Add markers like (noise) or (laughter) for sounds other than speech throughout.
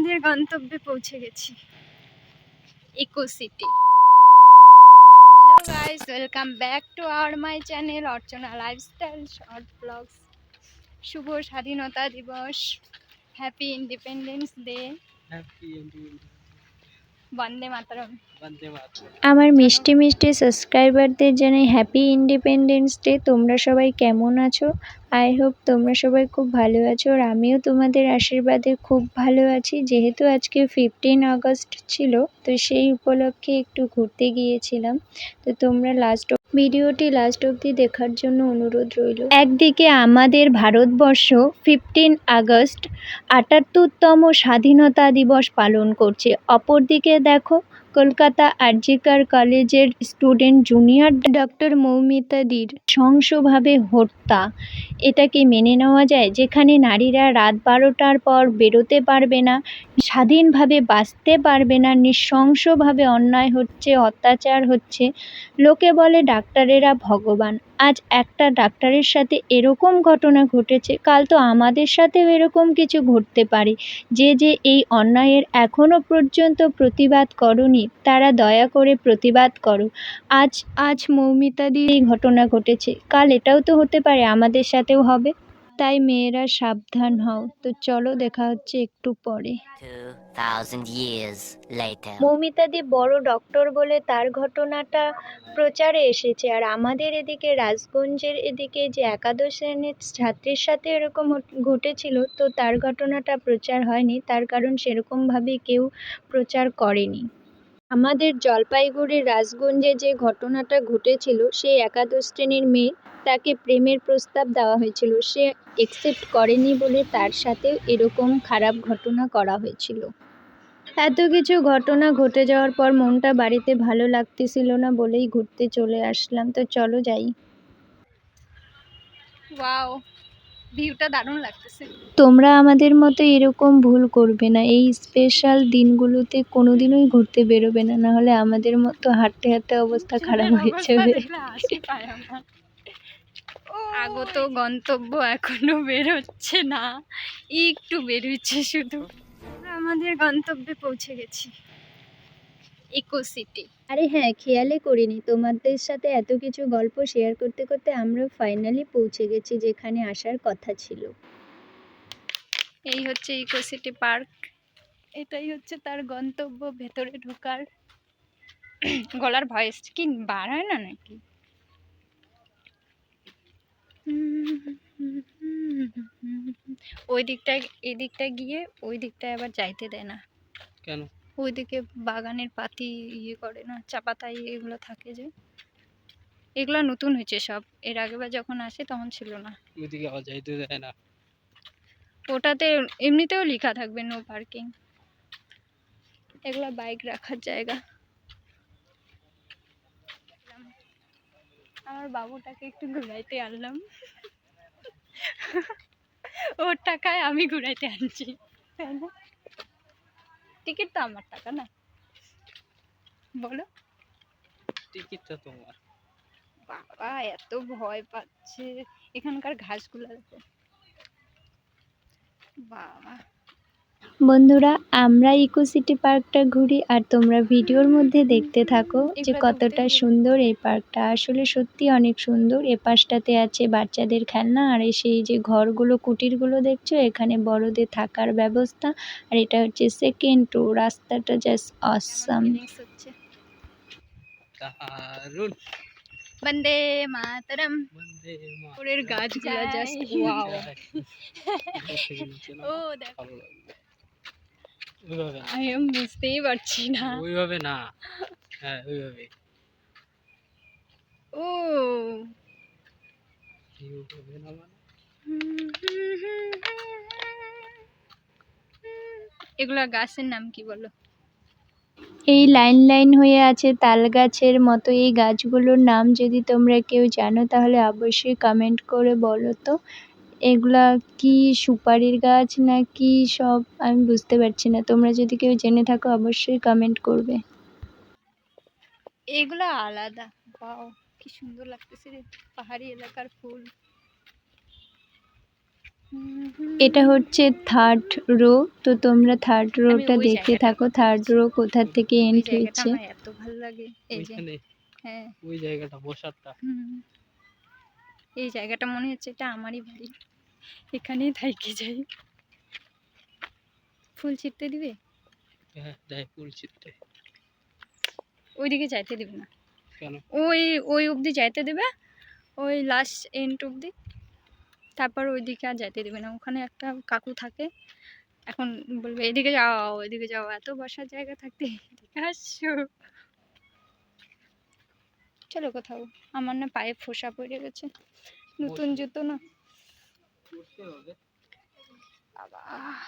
আমাদের গন্তব্যে পৌঁছে গেছি। Eco city hello guys welcome back to our my channel Archana lifestyle short blogs শুভ স্বাধীনতা দিবস। Happy independence day Vande Mataram Vande Mataram আমার মিষ্টি মিষ্টি সাবস্ক্রাইবারদের জানাই হ্যাপি ইন্ডিপেন্ডেন্স ডে তোমরা সবাই কেমন আছো? আই হোপ তোমরা সবাই খুব ভালো আছো আর আমিও তোমাদের আশীর্বাদে খুব ভালো আছি। যেহেতু আজকে ফিফটিন আগস্ট ছিল, তো সেই উপলক্ষে একটু ঘুরতে গিয়েছিলাম। তো তোমরা লাস্ট ভিডিওটি লাস্ট অবধি দেখার জন্য অনুরোধ রইল। একদিকে আমাদের ভারতবর্ষ ফিফটিন আগস্ট আটাত্তরতম স্বাধীনতা দিবস পালন করছে, অপরদিকে দেখো কলকাতা আরজিকার কলেজের স্টুডেন্ট জুনিয়র ডক্টর মৌমিতাদির সহিংসভাবে হত্যা। এটাকে মেনে নেওয়া যায়? যেখানে নারীরা রাত বারোটার পর বেরোতে পারবে না, স্বাধীনভাবে বাঁচতে পারবে না, নৃশংসভাবে অন্যায় হচ্ছে, অত্যাচার হচ্ছে, লোকে বলে ডাক্তারেরা ভগবান। আজ একটা ডাক্তারের সাথে এরকম ঘটনা ঘটেছে, কাল তো আমাদের সাথেও এরকম কিছু ঘটতে পারে। যে যে এই অন্যায়ের এখনও পর্যন্ত প্রতিবাদ করনি, তারা দয়া করে প্রতিবাদ করো। আজ আজ মৌমিতাদির এই ঘটনা ঘটেছে, কাল এটাও তো হতে পারে, আমাদের সাথেও হবে। তাই মেয়েরা সাবধান হও। তো চলো দেখা হচ্ছে একটু পরে। 2000 years later. মৌমিতাদি বড় ডক্টর বলে তার ঘটনাটা প্রচারে এসেছে। আর আমাদের এদিকে রাজগঞ্জের এদিকে যে একাদশ শ্রেণির ছাত্রীর সাথে এরকম ঘটেছিল তো তার ঘটনাটা প্রচার হয়নি। তার কারণ সেরকমভাবে কেউ প্রচার করেনি। আমাদের জলপাইগুড়ির রাজগঞ্জে যে ঘটনাটা ঘটেছিল, সেই একাদশ শ্রেণির মেয়ে তাকে প্রেমের প্রস্তাব দেওয়া হয়েছিল। সে একসেপ্ট করেনি বলে তার সাথে এরকম খারাপ ঘটনা করা হয়েছিল। এত কিছু ঘটনা ঘটে যাওয়ার পর মনটা বাড়িতে ভালো লাগতেছিল না বলেই ঘুরতে চলে আসলাম। তো চলো যাই। ওয়াও ভিউটা দারুণ লাগতেছে। তোমরা আমাদের মতো এরকম ভুল করবে না। এই স্পেশাল দিনগুলোতে কোনোদিনই ঘুরতে বেরোবে না। নাহলে আমাদের মতো হাঁটতে হাঁটতে অবস্থা খারাপ হয়ে যাবে। আগত গন্তব্য এখনও বেরোচ্ছে না। একটু বেরোচ্ছে শুধু। আমাদের গন্তব্যে পৌঁছে গেছি। ইকো সিটি আরে হ্যাঁ খেয়ালে করিনি। তোমাদের সাথে এত কিছু গল্প শেয়ার করতে করতে আমরা ফাইনালি পৌঁছে গেছি যেখানে আসার কথা ছিল। এই হচ্ছে ইকো সিটি পার্ক এটাই হচ্ছে তার গন্তব্য ভেতরে ঢোকার। (clears throat) গলার ভয়েস কি বার হয় না নাকি? (laughs) ওই দিকটায় এই দিকটা গিয়ে ওই দিকটায় আবার যাইতে দেয় না। কেন? ওইদিকে বাগানের পাতি ইয়ে করে না চাপাতাই এগুলো থাকে যে। এগুলো নতুন হয়েছে সব। এর আগেবার যখন আসে তখন ছিল না। ওইদিকে যাইতে দেয় না। ওটাতে এমনিতেও লেখা থাকবে নো পার্কিং এগুলো বাইক রাখার জায়গা। আমার বাবুটাকে একটু ঘুরাইতে আনলাম। ওর টাকায় আমি ঘুরাইতে আনছি। তাই না? টিকিট তো আমার টাকা না। বলো। টিকিটটা তোমার। বাবা এত ভয় পাচ্ছে। এখানকার ঘাসগুলো বাবা। বন্ধুরা আমরা ইকো সিটি পার্কটা ঘুরি আর তোমরা ভিডিওর মধ্যে দেখতে থাকো যে কতটা সুন্দর এই পার্কটা। আসলে সত্যি অনেক সুন্দর। এ পাশটাতে আছে বাচ্চাদের খেলনা আর এই সেই যে ঘরগুলো কুটিরগুলো দেখছ? এখানে বড়দের থাকার ব্যবস্থা। আর এটা হচ্ছে সেকেন্ড টু রাস্তাটা জাস্ট অসাম বন্দে মাতরম। গাছগুলো জাস্ট ওয়াও ও দেখো। ওইভাবে না। আমি আমি বুঝতেই পারছি না। ওইভাবে না। হ্যাঁ ওইভাবে। ও। ওইভাবে না মানে এগুলা গাছের নাম কি বলো? এই লাইন লাইন হয়ে আছে তাল গাছের মতো। এই গাছগুলোর নাম যদি তোমরা কেউ জানো তাহলে অবশ্যই কমেন্ট করে বলো তো। এগুলা কি সুপারির গাছ না কি সব আমি বুঝতে পারছি না। তোমরা যদি কেউ জেনে থাকো অবশ্যই কমেন্ট করবে। এগুলা আলাদা। বাও কি সুন্দর লাগতেছে রে। পাহাড়ি এলাকার ফুল। এটা হচ্ছে থার্ড রো তো তোমরা থার্ড রোটা দেখতে থাকো। থার্ড রো কোথা থেকে ওই এন্ড জায়গাটা হয়েছে আমার এত ভালো লাগে। এই যে হ্যাঁ। ওই জায়গাটা বসারটা। হুম। এই জায়গাটা মনে হচ্ছে এটা আমারই বাড়ি। এখানেই থাইকে যাই। ফুল ছিটতে দিবে? হ্যাঁ দেয় ফুল ছিটতে। ওইদিকে যাইতে দিবে না। কেন? ওই ওই অবধি যাইতে দেবে ওই লাস্ট এন্ড অবধি। তারপর ওইদিকে আর যাইতে দেবে না। ওখানে একটা কাকু থাকে। এখন বলবে এদিকে যাও ওইদিকে যাও। এত বসার জায়গা থাকতে আসছো। চলো কোথাও। আমার না পায়ে ফোসা পড়ে গেছে। নতুন জুতো না। বাবা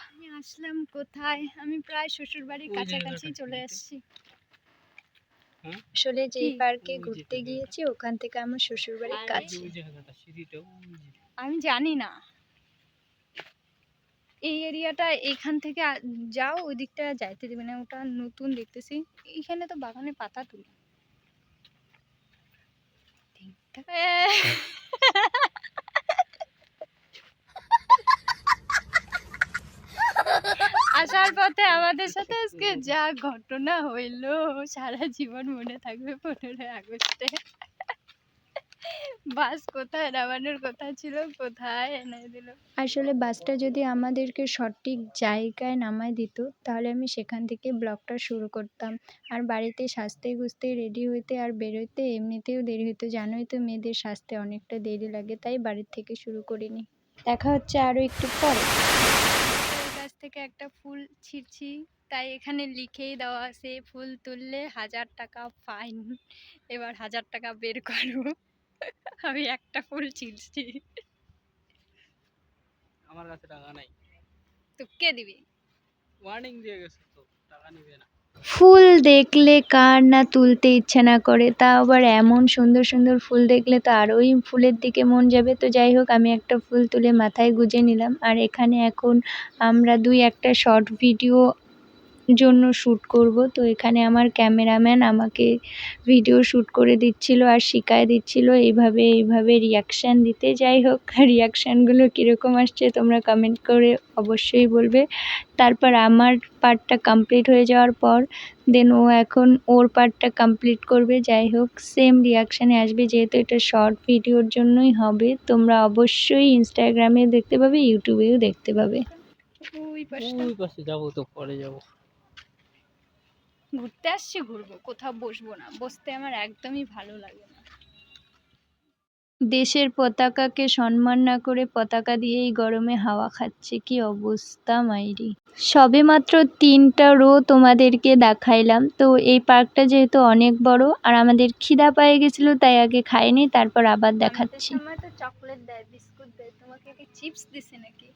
আমি আসলাম কোথায়? আমি প্রায় শ্বশুর বাড়ির কাছাকাছি চলে আসছি। আসলে যেই পার্কে ঘুরতে গিয়েছি ওখান থেকে আমার শ্বশুর বাড়ির কাছে। আমি জানি না। এই এরিয়াটা এখান থেকে যাও ওই দিকটা যাইতে দেবে না ওটা নতুন দেখতেছি। এখানে তো বাগানে পাতা তুলে। আসার পথে আমাদের সাথে আজকে যা ঘটনা হইল সারা জীবন মনে থাকবে পনেরোই আগস্টে। বাস কোথায়? নামানোর কথা ছিল? কোথায় এনে দিল? আসলে বাসটা যদি আমাদেরকে সঠিক জায়গায় নামায় দিত তাহলে আমি সেখান থেকে ব্লগটা শুরু করতাম। আর বাড়িতে সাজতে গুজতে রেডি হইতে আর বেরোতে এমনিতেও দেরি হতো জানোই তো মেয়েদের সাজতে অনেকটা দেরি লাগে তাই বাড়ির থেকে শুরু করিনি। দেখা হচ্ছে আরও একটু পরে। কাছ থেকে একটা ফুল ছিঁড়ছি তাই এখানে লিখেই দেওয়া আছে ফুল তুললে হাজার টাকা ফাইন। এবার হাজার টাকা বের করো আমি একটা ফুল ছিঁড়ছি। আমার কাছে টাকা নাই। তো কে দিবি? ওয়ার্নিং দিয়ে গেছে তো টাকা নিবে না। ফুল দেখলে কার না তুলতে ইচ্ছে না করে তা আবার এমন সুন্দর সুন্দর ফুল দেখলে তো আরোই ফুলের দিকে মন যাবে। তো যাই হোক আমি একটা ফুল তুলে মাথায় গুজে নিলাম। আর এখানে এখন আমরা দুই একটা শর্ট ভিডিও জন্য শ্যুট করব। তো এখানে আমার ক্যামেরাম্যান আমাকে ভিডিও শ্যুট করে দিচ্ছিল আর শিখায় দিচ্ছিল এইভাবে এইভাবে রিয়াকশান দিতে। যাই হোক রিয়াকশানগুলো কীরকম আসছে তোমরা কমেন্ট করে অবশ্যই বলবে। তারপর আমার পার্টটা কমপ্লিট হয়ে যাওয়ার পর দেন ও এখন ওর পার্টটা কমপ্লিট করবে। যাই হোক সেম রিয়াকশানে আসবে যেহেতু এটা শর্ট ভিডিওর জন্যই হবে। তোমরা অবশ্যই ইনস্টাগ্রামে দেখতে পাবে ইউটিউবেও দেখতে পাবে। ওই ওই পাশে যাব তো পরে যাব। ঘুরতে আসছি ঘুরবো কোথাও বসবো না। বসতে আমার একদমই ভালো লাগে না। দেশের পতাকাকে সম্মান না করে পতাকা দিয়েই গরমে হাওয়া খাচ্ছে কি অবস্থা মাইরি? সবে মাত্র তিনটা রো তোমাদেরকে দেখাইলাম। তো এই পার্কটা যেহেতু অনেক বড় আর আমাদের খিদা পায়ে গেছিল তাই আগে খাইনি তারপর আবার দেখাচ্ছি। চকলেট দেয় বিস্কুট দেয় তোমাকে কি চিপস দিছে নাকি?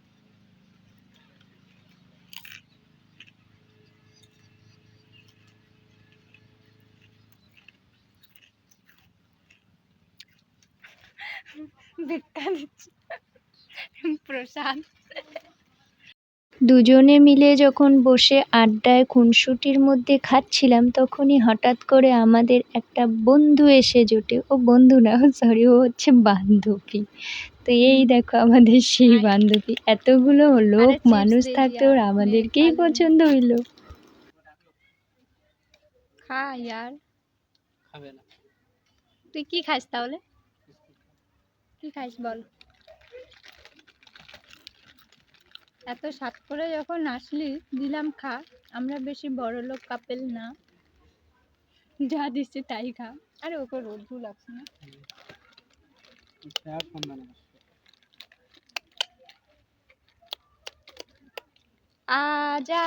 ভিক্ষা দিচ্ছে প্রসাদ দুজনে মিলে যখন বসে আড্ডায় খুনসুটির মধ্যে খাচ্ছিলাম তখনই হঠাৎ করে আমাদের একটা বন্ধু এসে জোটে। ও বন্ধু না সরি ও হচ্ছে বান্ধবী। তো এই দেখো আমাদের সেই বান্ধবী। এতগুলো লোক মানুষ থাকতে ওর আমাদেরকেই পছন্দ হইল। খা ইয়ার। তুই কি খাস তাহলে? কি খাইস বল? এত সাত করে যখন আসলি, দিলাম খা, আমরা বেশি বড় লোক কাপেল না। যা দিচ্ছি তাই খা। আরে ওকে রোদ্দু লাগছে না। আজা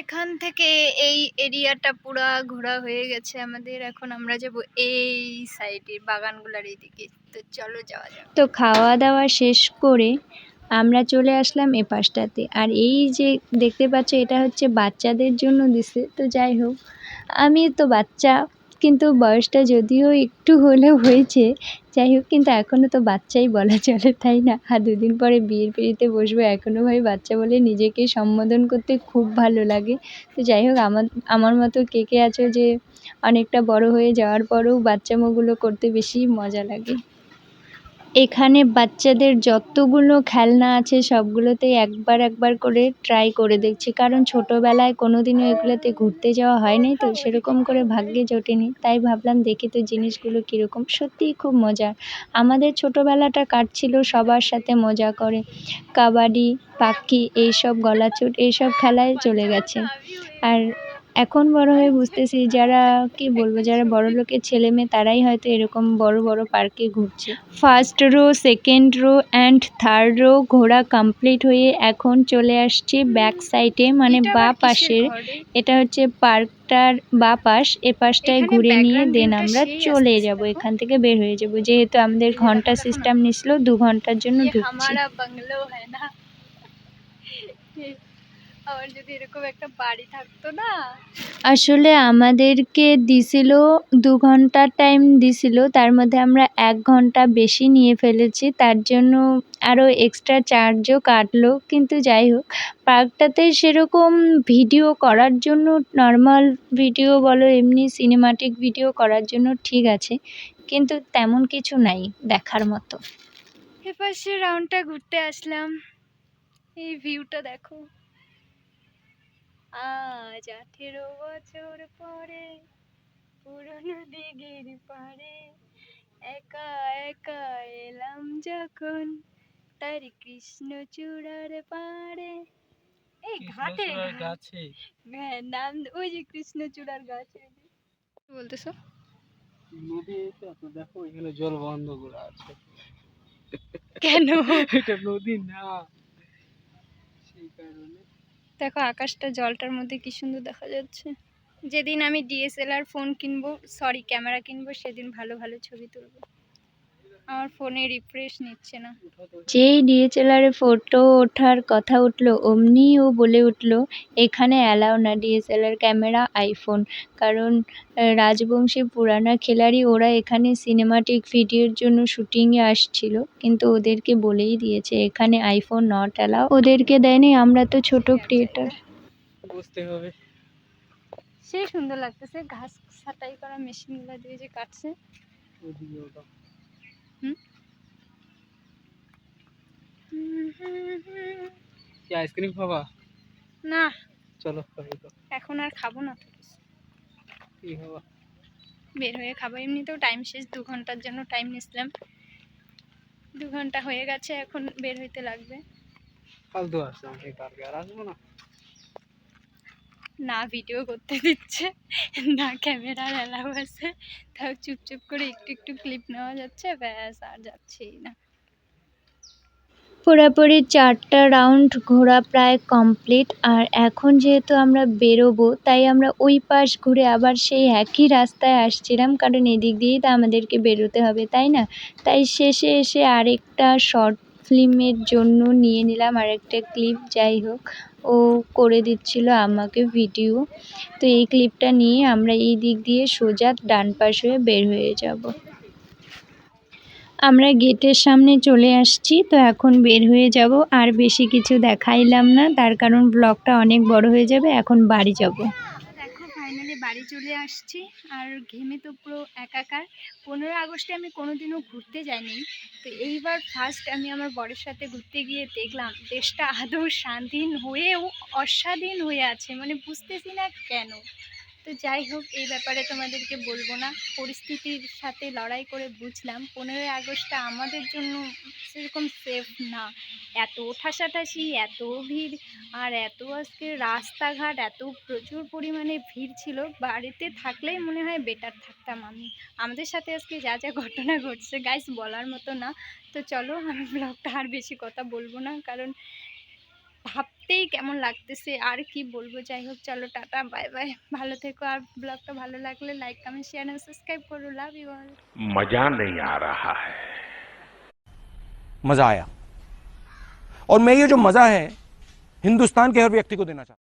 এখান থেকে এই এরিয়াটা পুরা ঘোরা হয়ে গেছে আমাদের। এখন আমরা যাব এই সাইডের বাগানগুলার এইদিকে। তো চলো যাওয়া যাক। তো খাওয়া দাওয়া শেষ করে আমরা চলে আসলাম এ পাশটাতে। আর এই যে দেখতে পাচ্ছ, এটা হচ্ছে বাচ্চাদের জন্য দিছে। তো যাই হোক আমি তো বাচ্চা। কিন্তু বয়সটা যদিও একটু হলেও হয়েছে, যাই হোক কিন্তু এখনও তো বাচ্চাই বলা চলে, তাই না? আর দুদিন পরে বিয়ের পিড়িতে বসবো এখনও ভাই বাচ্চা বলে নিজেকে সম্বোধন করতে খুব ভালো লাগে। তো যাই হোক আমার আমার মতো কে কে আছো যে অনেকটা বড় হয়ে যাওয়ার পরেও বাচ্চা মোগুলো করতে বেশি মজা লাগে। এখানে বাচ্চাদের যতগুলো খেলনা আছে সবগুলোতেই একবার একবার করে ট্রাই করে দেখছি। কারণ ছোটোবেলায় কোনো দিনও এগুলোতে ঘুরতে যাওয়া হয়নি, তো সেরকম করে ভাগ্যে জোটেনি। তাই ভাবলাম দেখি তো জিনিসগুলো কীরকম। সত্যিই খুব মজার। আমাদের ছোটোবেলাটা কাটছিল সবার সাথে মজা করে। কাবাডি পাক্কি এইসব গলাচুট এইসব খেলায় চলে গেছে। আর এখন বড় হয়ে বুঝতেছি যারা কি বলব যারা বড় লোকের ছেলে মেয়ে তারাই হয়তো এরকম বড় বড় পার্কে ঘুরছে। First row second row and third row ঘোরা কমপ্লিট হয়ে এখন চলে আসছি ব্যাক সাইডে মানে বা পাশের এটা হচ্ছে পার্কটার বা পাশ এ পাশটায় ঘুরে নিয়ে দেন আমরা চলে যাব এখান থেকে বের হয়ে যাব। যেহেতু আমাদের ঘণ্টা। সিস্টেম নিছিল দু ঘণ্টার জন্য ঢুকছি। আমার যদি এরকম একটা বাড়ি থাকতো না? আসলে আমাদেরকে দিছিল দু ঘণ্টার টাইম দিছিল তার মধ্যে আমরা এক ঘণ্টা বেশি নিয়ে ফেলেছি তার জন্য আরও এক্সট্রা চার্জও কাটলো কিন্তু যাই হোক পার্কটাতে সেরকম ভিডিও করার জন্য নর্মাল ভিডিও বলো এমনি সিনেমাটিক ভিডিও করার জন্য ঠিক আছে কিন্তু তেমন কিছু নাই দেখার মতো। এপাশে রাউন্ডটা ঘুরতে আসলাম এই ভিউটা দেখো। আজ আঠেরো বছর পরে পুরনো দিঘির পাড়ে একা একা এলাম যখন তার কৃষ্ণ চূড়ার পাড়ে। এই ঘাটে গাছে। হ্যাঁ নাম ওই যে কৃষ্ণচূড়ার গাছ। ওই যে। কি বলতেছো? নদী এটা দেখো এখানে জল বন্ধ করা আছে। কেন? এটা নদী না। সেই কারণে দেখো, আকাশটা, জলটার মধ্যে কি সুন্দর দেখা যাচ্ছে। যেদিন আমি ডিএসএলআর ফোন কিনবো সরি ক্যামেরা কিনবো, সেদিন ভালো ভালো ছবি তুলবো। আমার ফোনে রিফ্রেশ নিচ্ছে না। যেই ডিএসএলআরে ফটো ওঠার কথা উঠল অমনি ও বলে উঠল এখানে অ্যালাউ না ডিএসএলআর ক্যামেরা আইফোন কারণ রাজবংশী পুরানা খেলারই ওরা এখানে সিনেমাটিক ভিডিওর জন্য শুটিংয়ে আসছিল কিন্তু ওদেরকে বলেই দিয়েছে এখানে আইফোন নট অ্যালাউ ওদেরকে দেয়নি আমরা তো ছোট ক্রিয়েটার বুঝতে হবে। সে সুন্দর লাগতেছে ঘাস ছাটাই করা মেশিনগুলো দিয়ে যে কাটছে। ওদিকে ওটা। কি আইসক্রিম খাবা? না। চলো এখন আর খাব না তো। কি খাবা? বের হয়ে খাব। এমনিতেও টাইম শেষ। দু ঘণ্টার জন্য টাইম নিছিলাম দু ঘণ্টা হয়ে গেছে এখন বের হইতে লাগবে। ফালতু আসছে আমাকে আর আসব না। না ভিডিও করতে দিচ্ছে, না ক্যামেরার অ্যালাউ আছে। তাও চুপ চুপ করে একটু একটু ক্লিপ নেওয়া যাচ্ছে, ব্যাস আর যাচ্ছেই না। পুরোপুরি চারটা রাউন্ড ঘোরা প্রায় কমপ্লিট আর এখন যেহেতু আমরা বেরোবো, তাই আমরা ওই পাশ ঘুরে আবার সেই একই রাস্তায় আসছিলাম, কারণ এদিক দিয়েই তো আমাদেরকে বেরোতে হবে, তাই না? তাই শেষে এসে আরেকটা শর্ট ফিল্মের জন্য নিয়ে নিলাম আর একটা ক্লিপ, যাই হোক। ও করে দিচ্ছিল আমাকে ভিডিও। তো এই ক্লিপটা নিয়ে আমরা এই দিক দিয়ে সোজা ডান পাশ হয়ে বের হয়ে যাব। আমরা গেটের সামনে চলে আসছি, তো এখন বের হয়ে যাব। আর বেশি কিছু দেখাইলাম না, তার কারণ ব্লগটা অনেক বড় হয়ে যাবে, এখন বাড়ি যাব। বাড়ি চলে আসছি আর ঘেমে তো পুরো একাকার। পনেরো আগস্টে আমি কোনোদিনও ঘুরতে যাইনি। তো এইবার ফার্স্ট আমি আমার বরের সাথে ঘুরতে গিয়ে দেখলাম, দেশটা আদৌ স্বাধীন হয়েও অস্বাধীন হয়ে আছে মানে বুঝতেছি না কেন। তো যাই হোক, এই ব্যাপারে তোমাদেরকে বলব না। পরিস্থিতির সাথে লড়াই করে বুঝলাম। পনেরোই আগস্টটা আমাদের জন্য সেরকম সেফ না। এত ঠাসাঠাসি, এত ভিড়, আর এত আজকে রাস্তাঘাট, এত প্রচুর পরিমাণে ভিড় ছিল। বাড়িতে থাকলেই মনে হয় বেটার থাকতাম আমি। আমাদের সাথে আজকে যা যা ঘটনা ঘটছে গাইস বলার মতো না। তো চলো, আমি ব্লগটা আর বেশি কথা বলব না, কারণ ভাবতেই কেমন লাগতেছে আর কি বলবো যাই হোক চলো টাটা বাই বাই ভালো থেকো আর ব্লগটা ভালো লাগলে like comment share and subscribe করো লাভ ইউ অল मजा नहीं आ रहा है मज़ा आया और मैं ये जो मज़ा है हिंदुस्तान के हर व्यक्ति को देना चाहता हूँ